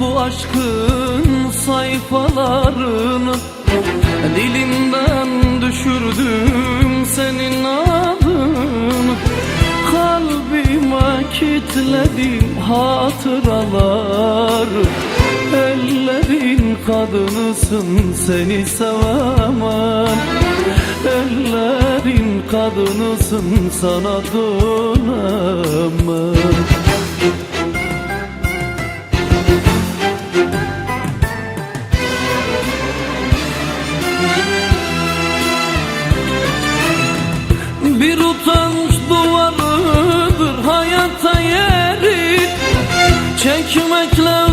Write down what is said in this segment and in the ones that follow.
bu aşkın sayfalarını. Dilimden düşürdüm senin adını. Kalbime kitledim hatıralar Ellerin kadınısın seni sevemem. Ellerin kadınısın sana dönemem Bir utanç duvarıdır hayata yeri. Çekmekle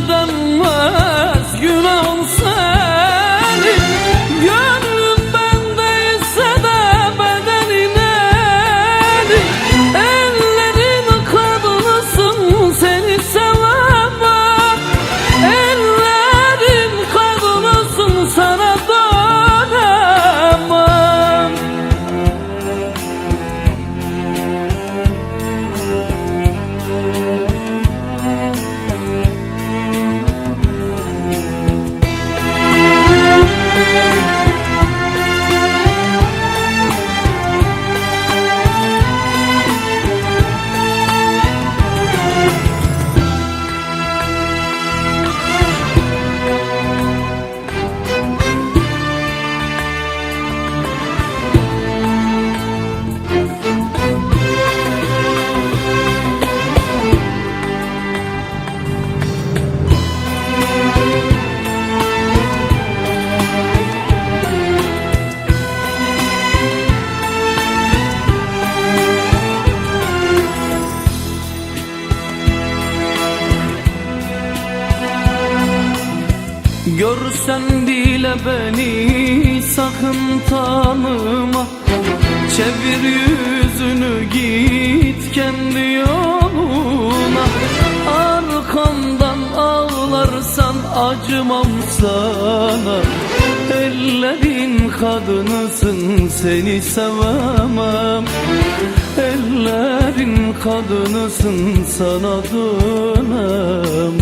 Görsen bile beni sakın tanıma. Çevir yüzünü git kendi yoluna. Arkamdan ağlarsan acımam sana. Ellerin kadınısın seni sevemem. Ellerin kadınısın sana dönemem